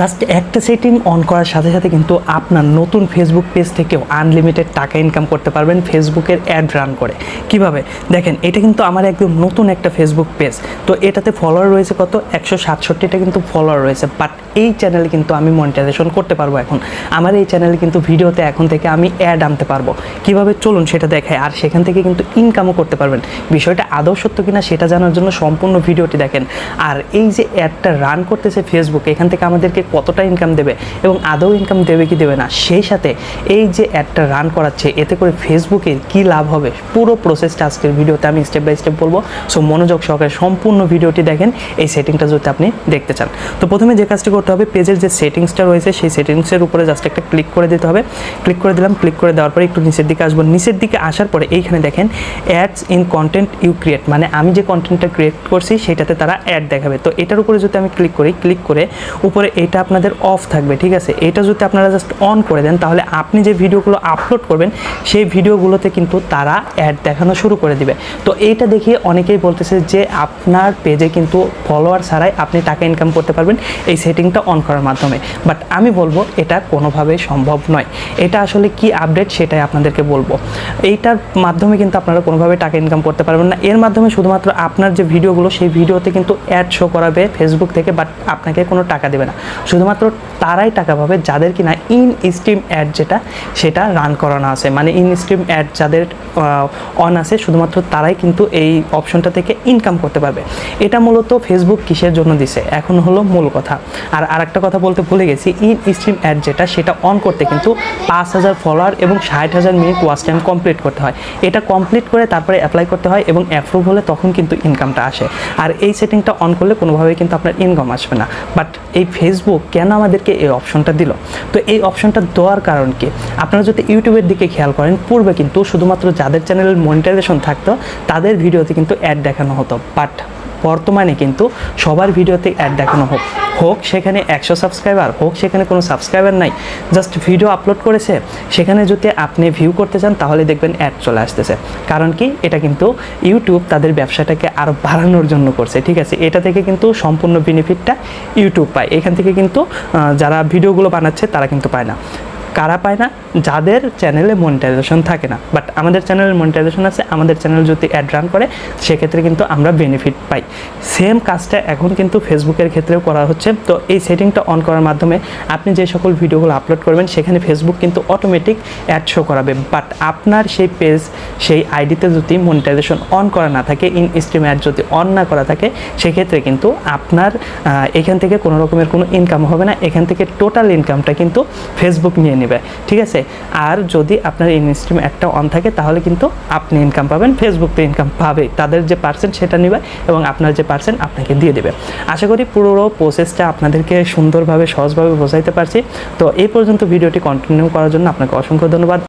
Just একটা setting on করার সাথে সাথে কিন্তু আপনার নতুন ফেসবুক পেজ থেকেও আনলিমিটেড টাকা ইনকাম করতে পারবেন ফেসবুকের অ্যাড রান করে। কীভাবে? দেখেন, এটা কিন্তু আমার একদম নতুন একটা ফেসবুক পেজ তো এটাতে ফলোয়ার রয়েছে কত? একশো সাতষট্টিটা কিন্তু ফলোয়ার রয়েছে। বাট এই চ্যানেলে কিন্তু আমি মনিটাইজেশন করতে পারব এখন। আমার এই চ্যানেলে কিন্তু ভিডিওতে এখন থেকে আমি অ্যাড আনতে পারব। কীভাবে? চলুন সেটা দেখায় আর সেখান থেকে কিন্তু ইনকামও করতে পারবেন। বিষয়টা আদৌ সত্য কিনা সেটা জানার জন্য সম্পূর্ণ ভিডিওটি দেখেন। আর এই যে অ্যাডটা রান করতেছে ফেসবুক এখান থেকে আমাদেরকে কতটা ইনকাম দেবে এবং আদৌ ইনকাম দেবে কি দেবে না, সেই সাথে এই যে অ্যাডটা রান করাচ্ছে, এতে করে ফেসবুকের কি লাভ হবে, পুরো প্রসেসটা আজকের ভিডিওতে আমি স্টেপ বাই স্টেপ বলব। সো মনোযোগ সহকারে সম্পূর্ণ ভিডিওটি দেখেন, এই সেটিংটা যদি আপনি দেখতে চান। তো প্রথমে যে কাজটি করতে হবে পেজের যে সেটিংসটা রয়েছে, সেই সেটিংসের উপরে জাস্ট একটা ক্লিক করে দিতে হবে। ক্লিক করে দিলাম ক্লিক করে দেওয়ার পরে একটু নিচের দিকে আসব। নিচের দিকে আসার পরে এইখানে দেখেন ads in content you create মানে আমি যে কন্টেন্টটা ক্রিয়েট করছি, সেটাতে তারা অ্যাড দেখাবে। তো এটার উপরে যদি আমি ক্লিক করি ক্লিক করে উপরে এটা আপনাদের অফ থাকবে, ঠিক আছে? এটা যদি আপনারা জাস্ট অন করে দেন, তাহলে আপনি যে ভিডিওগুলো আপলোড করবেন, সেই ভিডিওগুলোতে কিন্তু তারা অ্যাড দেখানো শুরু করে দিবে। তো এইটা দেখিয়ে অনেকেই বলতেছে যে আপনার পেজে কিন্তু ফলোয়ার ছাড়াই আপনি টাকা ইনকাম করতে পারবেন এই সেটিংটা অন করার মাধ্যমে। বাট আমি বলব, এটা কোনোভাবেই সম্ভব নয়। এটা আসলে কি আপডেট সেটাই আপনাদেরকে বলব। এইটার মাধ্যমে কিন্তু আপনারা কোনোভাবে টাকা ইনকাম করতে পারবেন না। এর মাধ্যমে শুধুমাত্র আপনার যে ভিডিওগুলো, সেই ভিডিওতে কিন্তু অ্যাড শো করাবে ফেসবুক থেকে বাট আপনাকে কোনো টাকা দেবে না। শুধুমাত্র তারাই টাকা পাবে যাদের কিনা ইন স্ট্রিম অ্যাড যেটা, সেটা রান করানো আছে। মানে ইন স্ট্রিম অ্যাড যাদের অন আছে, শুধুমাত্র তারাই কিন্তু এই অপশনটা থেকে ইনকাম করতে পারবে। এটা মূলত ফেসবুক কিসের জন্য দিছে? এখন হলো মূল কথা। আর আরেকটা কথা বলতে ভুলে গেছি ইন স্ট্রিম অ্যাড যেটা, সেটা অন করতে কিন্তু পাঁচ হাজার ফলোয়ার এবং ষাট হাজার মিনিট ওয়াচ টাইম কমপ্লিট করতে হয়। এটা কমপ্লিট করে তারপরে অ্যাপ্লাই করতে হয় এবং অ্যাপ্রুভ হলে তখন কিন্তু ইনকামটা আসে। আর এই সেটিংটা অন করলে কোনোভাবেই কিন্তু আপনার ইনকাম আসবে না। বাট এই ফেসবুক কেন আমাদেরকে এই অপশনটা দিল? তো এই অপশনটা দেওয়ার কারণ কি? আপনারা যদি ইউটিউবের দিকে খেয়াল করেন, পূর্বে কিন্তু শুধুমাত্র যাদের চ্যানেলের মনিটাইজেশন থাকতো, তাদের ভিডিওতে কিন্তু অ্যাড দেখানো হতো। বাট বর্তমানে কিন্তু সবার ভিডিওতে অ্যাড দেখানো হোক। হোক সেখানে একশো সাবস্ক্রাইবার হোক সেখানে কোনো সাবস্ক্রাইবার নাই। জাস্ট ভিডিও আপলোড করেছে, সেখানে যদি আপনি ভিউ করতে চান, তাহলে দেখবেন অ্যাড চলে আসতেছে। কারণ কি? এটা কিন্তু ইউটিউব তাদের ব্যবসাটাকে আরও বাড়ানোর জন্য করছে, ঠিক আছে? এটা থেকে কিন্তু সম্পূর্ণ বেনিফিটটা ইউটিউব পায়। এখান থেকে কিন্তু যারা ভিডিওগুলো বানাচ্ছে, তারা কিন্তু পায় না। কারা পায় না? যাদের চ্যানেলে মনিটাইজেশন থাকে না বাট আমাদের চ্যানেলের মনিটাইজেশন আছে, আমাদের চ্যানেল যদি অ্যাড রান করে, সেক্ষেত্রে কিন্তু আমরা বেনিফিট পাই। সেম কাজটা এখন কিন্তু ফেসবুকের ক্ষেত্রেও করা হচ্ছে। তো এই সেটিংটা অন করার মাধ্যমে আপনি যে সকল ভিডিওগুলো আপলোড করবেন, সেখানে ফেসবুক কিন্তু অটোমেটিক অ্যাড শো করাবে। বাট আপনার সেই পেজ সেই আইডিতে যদি মনিটাইজেশন অন করা না থাকে ইন স্ট্রিম অ্যাড যদি অন না করা থাকে, সেক্ষেত্রে কিন্তু আপনার এখান থেকে কোনো রকমের কোনো ইনকাম হবে না। এখান থেকে টোটাল ইনকামটা কিন্তু ফেসবুক নিয়ে নেবে। ঠিক আছে? আর যদি আপনার ইনস্ট্রিম একটা অন থাকে, তাহলে কিন্তু আপনি ইনকাম পাবেন ফেসবুক তো ইনকাম পাবে। তাদের যে পার্সেন্ট সেটা নেবে এবং আপনার যে পার্সেন্ট আপনাকে দিয়ে দেবে। আশা করি পুরো প্রসেসটা আপনাদেরকে সুন্দরভাবে, সহজভাবে বোঝাইতে পারছি। তো এই পর্যন্ত ভিডিওটি কন্টিনিউ করার জন্য আপনাকে অসংখ্য ধন্যবাদ।